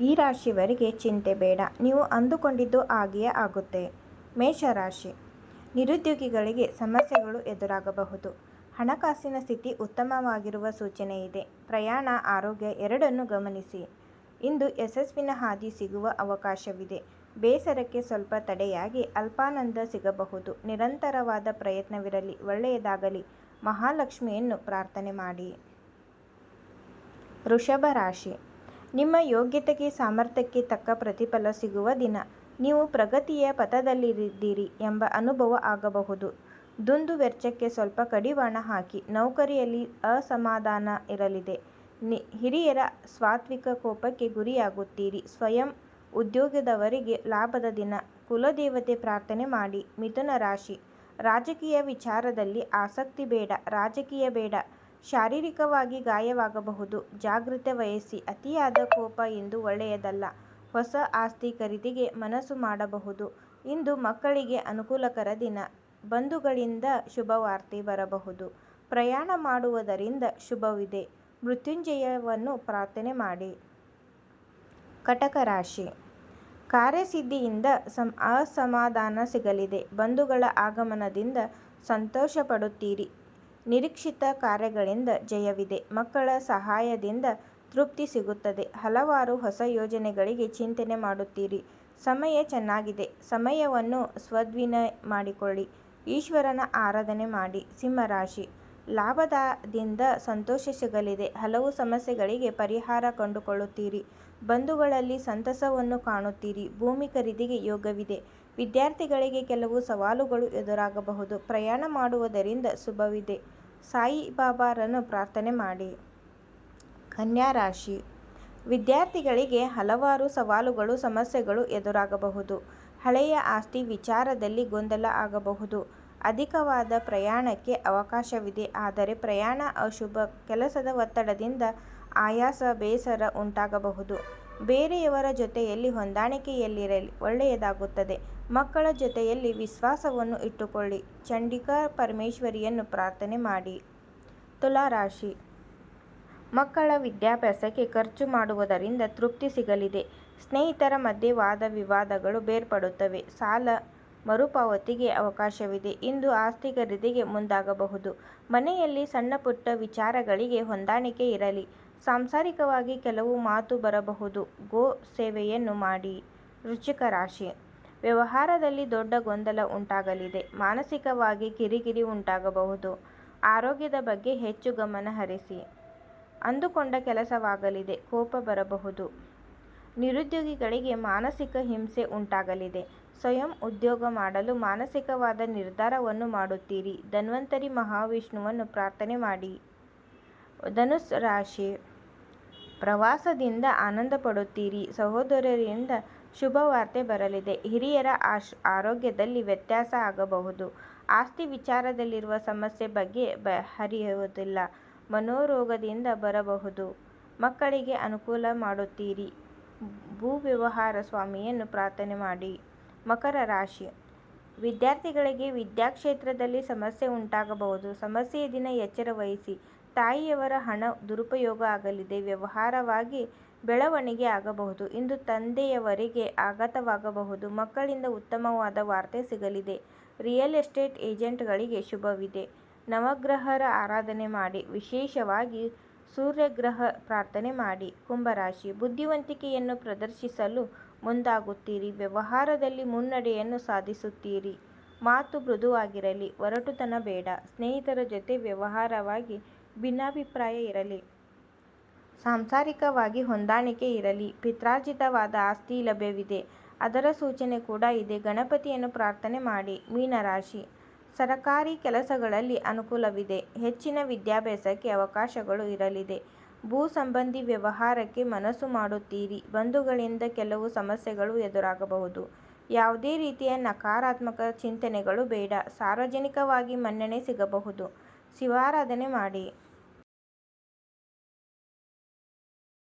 ಈ ರಾಶಿಯವರಿಗೆ ಚಿಂತೆ ಬೇಡ. ನೀವು ಅಂದುಕೊಂಡಿದ್ದು ಆಗಿಯೇ ಆಗುತ್ತೆ. ಮೇಷರಾಶಿ. ನಿರುದ್ಯೋಗಿಗಳಿಗೆ ಸಮಸ್ಯೆಗಳು ಎದುರಾಗಬಹುದು. ಹಣಕಾಸಿನ ಸ್ಥಿತಿ ಉತ್ತಮವಾಗಿರುವ ಸೂಚನೆ ಇದೆ. ಪ್ರಯಾಣ, ಆರೋಗ್ಯ ಎರಡನ್ನು ಗಮನಿಸಿ. ಇಂದು ಯಶಸ್ವಿನ ಹಾದಿ ಸಿಗುವ ಅವಕಾಶವಿದೆ. ಬೇಸರಕ್ಕೆ ಸ್ವಲ್ಪ ತಡೆಯಾಗಿ ಅಲ್ಪಾನಂದ ಸಿಗಬಹುದು. ನಿರಂತರವಾದ ಪ್ರಯತ್ನವಿರಲಿ, ಒಳ್ಳೆಯದಾಗಲಿ, ಮಹಾಲಕ್ಷ್ಮಿಯನ್ನು ಪ್ರಾರ್ಥನೆ ಮಾಡಿ. ವೃಷಭ ರಾಶಿ. ನಿಮ್ಮ ಯೋಗ್ಯತೆಗೆ ಸಾಮರ್ಥ್ಯಕ್ಕೆ ತಕ್ಕ ಪ್ರತಿಫಲ ಸಿಗುವ ದಿನ. ನೀವು ಪ್ರಗತಿಯ ಪಥದಲ್ಲಿರಿದ್ದೀರಿ ಎಂಬ ಅನುಭವ ಆಗಬಹುದು. ದುಂದು ವೆಚ್ಚಕ್ಕೆ ಸ್ವಲ್ಪ ಕಡಿವಾಣ ಹಾಕಿ ನೌಕರಿಯಲ್ಲಿ ಅಸಮಾಧಾನ ಇರಲಿದೆ. ಹಿರಿಯರ ಸಾತ್ವಿಕ ಕೋಪಕ್ಕೆ ಗುರಿಯಾಗುತ್ತೀರಿ. ಸ್ವಯಂ ಉದ್ಯೋಗದವರಿಗೆ ಲಾಭದ ದಿನ. ಕುಲದೇವತೆ ಪ್ರಾರ್ಥನೆ ಮಾಡಿ. ಮಿಥುನ ರಾಶಿ. ರಾಜಕೀಯ ವಿಚಾರದಲ್ಲಿ ಆಸಕ್ತಿ ಬೇಡ. ರಾಜಕೀಯ ಬೇಡ. ಶಾರೀರಿಕವಾಗಿ ಗಾಯವಾಗಬಹುದು. ಜಾಗೃತೆ ವಹಿಸಿ ಅತಿಯಾದ ಕೋಪ ಇಂದು ಒಳ್ಳೆಯದಲ್ಲ. ಹೊಸ ಆಸ್ತಿ ಖರೀದಿಗೆ ಮನಸ್ಸು ಮಾಡಬಹುದು. ಇಂದು ಮಕ್ಕಳಿಗೆ ಅನುಕೂಲಕರ ದಿನ. ಬಂಧುಗಳಿಂದ ಶುಭವಾರ್ತೆ ಬರಬಹುದು. ಪ್ರಯಾಣ ಮಾಡುವುದರಿಂದ ಶುಭವಿದೆ. ಮೃತ್ಯುಂಜಯವನ್ನು ಪ್ರಾರ್ಥನೆ ಮಾಡಿ. ಕಟಕ ರಾಶಿ. ಕಾರ್ಯಸಿದ್ಧಿಯಿಂದ ಸಂ ಅಸಮಾಧಾನ ಸಿಗಲಿದೆ. ಬಂಧುಗಳ ಆಗಮನದಿಂದ ಸಂತೋಷಪಡುತ್ತೀರಿ. ನಿರೀಕ್ಷಿತ ಕಾರ್ಯಗಳಿಂದ ಜಯವಿದೆ. ಮಕ್ಕಳ ಸಹಾಯದಿಂದ ತೃಪ್ತಿ ಸಿಗುತ್ತದೆ. ಹಲವಾರು ಹೊಸ ಯೋಜನೆಗಳಿಗೆ ಚಿಂತನೆ ಮಾಡುತ್ತೀರಿ. ಸಮಯ ಚೆನ್ನಾಗಿದೆ. ಸಮಯವನ್ನು ಸ್ವದ್ವಿನ ಮಾಡಿಕೊಳ್ಳಿ. ಈಶ್ವರನ ಆರಾಧನೆ ಮಾಡಿ. ಸಿಂಹರಾಶಿ. ಲಾಭದಿಂದ ಸಂತೋಷ ಸಿಗಲಿದೆ. ಹಲವು ಸಮಸ್ಯೆಗಳಿಗೆ ಪರಿಹಾರ ಕಂಡುಕೊಳ್ಳುತ್ತೀರಿ. ಬಂಧುಗಳಲ್ಲಿ ಸಂತಸವನ್ನು ಕಾಣುತ್ತೀರಿ. ಭೂಮಿ ಖರೀದಿಗೆ ಯೋಗವಿದೆ. ವಿದ್ಯಾರ್ಥಿಗಳಿಗೆ ಕೆಲವು ಸವಾಲುಗಳು ಎದುರಾಗಬಹುದು. ಪ್ರಯಾಣ ಮಾಡುವುದರಿಂದ ಶುಭವಿದೆ. ಸಾಯಿಬಾಬಾರನ್ನು ಪ್ರಾರ್ಥನೆ ಮಾಡಿ. ಕನ್ಯಾ ರಾಶಿ. ವಿದ್ಯಾರ್ಥಿಗಳಿಗೆ ಹಲವಾರು ಸವಾಲುಗಳು, ಸಮಸ್ಯೆಗಳು ಎದುರಾಗಬಹುದು. ಹಳೆಯ ಆಸ್ತಿ ವಿಚಾರದಲ್ಲಿ ಗೊಂದಲ ಆಗಬಹುದು. ಅಧಿಕವಾದ ಪ್ರಯಾಣಕ್ಕೆ ಅವಕಾಶವಿದೆ. ಆದರೆ ಪ್ರಯಾಣ ಅಶುಭ ಕೆಲಸದ ಒತ್ತಡದಿಂದ ಆಯಾಸ, ಬೇಸರ ಉಂಟಾಗಬಹುದು. ಬೇರೆಯವರ ಜೊತೆಯಲ್ಲಿ ಹೊಂದಾಣಿಕೆಯಲ್ಲಿರಲಿ, ಒಳ್ಳೆಯದಾಗುತ್ತದೆ. ಮಕ್ಕಳ ಜೊತೆಯಲ್ಲಿ ವಿಶ್ವಾಸವನ್ನು ಇಟ್ಟುಕೊಳ್ಳಿ. ಚಂಡಿಕಾ ಪರಮೇಶ್ವರಿಯನ್ನು ಪ್ರಾರ್ಥನೆ ಮಾಡಿ. ತುಲಾ ರಾಶಿ. ಮಕ್ಕಳ ವಿದ್ಯಾಭ್ಯಾಸಕ್ಕೆ ಖರ್ಚು ಮಾಡುವುದರಿಂದ ತೃಪ್ತಿ ಸಿಗಲಿದೆ. ಸ್ನೇಹಿತರ ಮಧ್ಯೆ ವಾದ ವಿವಾದಗಳು ಬೇರ್ಪಡುತ್ತವೆ. ಸಾಲ ಮರುಪಾವತಿಗೆ ಅವಕಾಶವಿದೆ. ಇಂದು ಆಸ್ತಿ ಖರೀದಿಗೆ ಮುಂದಾಗಬಹುದು. ಮನೆಯಲ್ಲಿ ಸಣ್ಣ ಪುಟ್ಟ ವಿಚಾರಗಳಿಗೆ ಹೊಂದಾಣಿಕೆ ಇರಲಿ. ಸಾಂಸಾರಿಕವಾಗಿ ಕೆಲವು ಮಾತು ಬರಬಹುದು. ಗೋ ಸೇವೆಯನ್ನು ಮಾಡಿ. ರುಚಿಕ ರಾಶಿ. ವ್ಯವಹಾರದಲ್ಲಿ ದೊಡ್ಡ ಗೊಂದಲ ಉಂಟಾಗಲಿದೆ. ಮಾನಸಿಕವಾಗಿ ಕಿರಿಕಿರಿ ಉಂಟಾಗಬಹುದು. ಆರೋಗ್ಯದ ಬಗ್ಗೆ ಹೆಚ್ಚು ಗಮನ ಹರಿಸಿ. ಅಂದುಕೊಂಡ ಕೆಲಸವಾಗಲಿದೆ. ಕೋಪ ಬರಬಹುದು. ನಿರುದ್ಯೋಗಿಗಳಿಗೆ ಮಾನಸಿಕ ಹಿಂಸೆ ಉಂಟಾಗಲಿದೆ. ಸ್ವಯಂ ಉದ್ಯೋಗ ಮಾಡಲು ಮಾನಸಿಕವಾದ ನಿರ್ಧಾರವನ್ನು ಮಾಡುತ್ತೀರಿ. ಧನ್ವಂತರಿ ಮಹಾವಿಷ್ಣುವನ್ನು ಪ್ರಾರ್ಥನೆ ಮಾಡಿ. ಧನುಸ್ ರಾಶಿ ಪ್ರವಾಸದಿಂದ ಆನಂದ ಪಡುತ್ತೀರಿ. ಸಹೋದರರಿಂದ ಶುಭವಾರ್ತೆ ಬರಲಿದೆ. ಹಿರಿಯರ ಆಶ್, ಆರೋಗ್ಯದಲ್ಲಿ ವ್ಯತ್ಯಾಸ ಆಗಬಹುದು. ಆಸ್ತಿ ವಿಚಾರದಲ್ಲಿರುವ ಸಮಸ್ಯೆ ಬಗ್ಗೆ ಬಗೆಹರಿಯುವುದಿಲ್ಲ ಮನೋರೋಗದಿಂದ ಬರಬಹುದು. ಮಕ್ಕಳಿಗೆ ಅನುಕೂಲ ಮಾಡುತ್ತೀರಿ. ಭೂ ವ್ಯವಹಾರ ಸ್ವಾಮಿಯನ್ನು ಪ್ರಾರ್ಥನೆ ಮಾಡಿ. ಮಕರ ರಾಶಿ. ವಿದ್ಯಾರ್ಥಿಗಳಿಗೆ ವಿದ್ಯಾಕ್ಷೇತ್ರದಲ್ಲಿ ಸಮಸ್ಯೆ ಉಂಟಾಗಬಹುದು. ಸಮಸ್ಯೆಯ ದಿನ ಎಚ್ಚರ ವಹಿಸಿ. ತಾಯಿಯವರ ಹಣ ದುರುಪಯೋಗ ಆಗಲಿದೆ, ವ್ಯವಹಾರವಾಗಿ ಬೆಳವಣಿಗೆ ಆಗಬಹುದು. ಇಂದು ತಂದೆಯವರಿಗೆ ಆಘಾತವಾಗಬಹುದು. ಮಕ್ಕಳಿಂದ ಉತ್ತಮವಾದ ವಾರ್ತೆ ಸಿಗಲಿದೆ. Real estate ಏಜೆಂಟ್ಗಳಿಗೆ ಶುಭವಿದೆ. ನವಗ್ರಹರ ಆರಾಧನೆ ಮಾಡಿ, ವಿಶೇಷವಾಗಿ ಸೂರ್ಯಗ್ರಹ ಪ್ರಾರ್ಥನೆ ಮಾಡಿ. ಕುಂಭರಾಶಿ, ಬುದ್ಧಿವಂತಿಕೆಯನ್ನು ಪ್ರದರ್ಶಿಸಲು ಮುಂದಾಗುತ್ತೀರಿ. ವ್ಯವಹಾರದಲ್ಲಿ ಮುನ್ನಡೆಯನ್ನು ಸಾಧಿಸುತ್ತೀರಿ. ಮಾತು ಮೃದುವಾಗಿರಲಿ, ಒರಟುತನ ಬೇಡ. ಸ್ನೇಹಿತರ ಜೊತೆ ವ್ಯವಹಾರವಾಗಿ ಭಿನ್ನಾಭಿಪ್ರಾಯ ಇರಲಿ. ಸಾಂಸಾರಿಕವಾಗಿ ಹೊಂದಾಣಿಕೆ ಇರಲಿ. ಪಿತ್ರಾರ್ಜಿತವಾದ ಆಸ್ತಿ ಲಭ್ಯವಿದೆ. ಅದರ ಸೂಚನೆ ಕೂಡ ಇದೆ. ಗಣಪತಿಯನ್ನು ಪ್ರಾರ್ಥನೆ ಮಾಡಿ. ಮೀನರಾಶಿ. ಸರಕಾರಿ ಕೆಲಸಗಳಲ್ಲಿ ಅನುಕೂಲವಿದೆ. ಹೆಚ್ಚಿನ ವಿದ್ಯಾಭ್ಯಾಸಕ್ಕೆ ಅವಕಾಶಗಳು ಇರಲಿದೆ. ಭೂ ಸಂಬಂಧಿ ವ್ಯವಹಾರಕ್ಕೆ ಮನಸ್ಸು ಮಾಡುತ್ತೀರಿ. ಬಂಧುಗಳಿಂದ ಕೆಲವು ಸಮಸ್ಯೆಗಳು ಎದುರಾಗಬಹುದು. ಯಾವುದೇ ರೀತಿಯ ನಕಾರಾತ್ಮಕ ಚಿಂತನೆಗಳು ಬೇಡ. ಸಾರ್ವಜನಿಕವಾಗಿ ಮನ್ನಣೆ ಸಿಗಬಹುದು. ಶಿವಾರಾಧನೆ ಮಾಡಿ.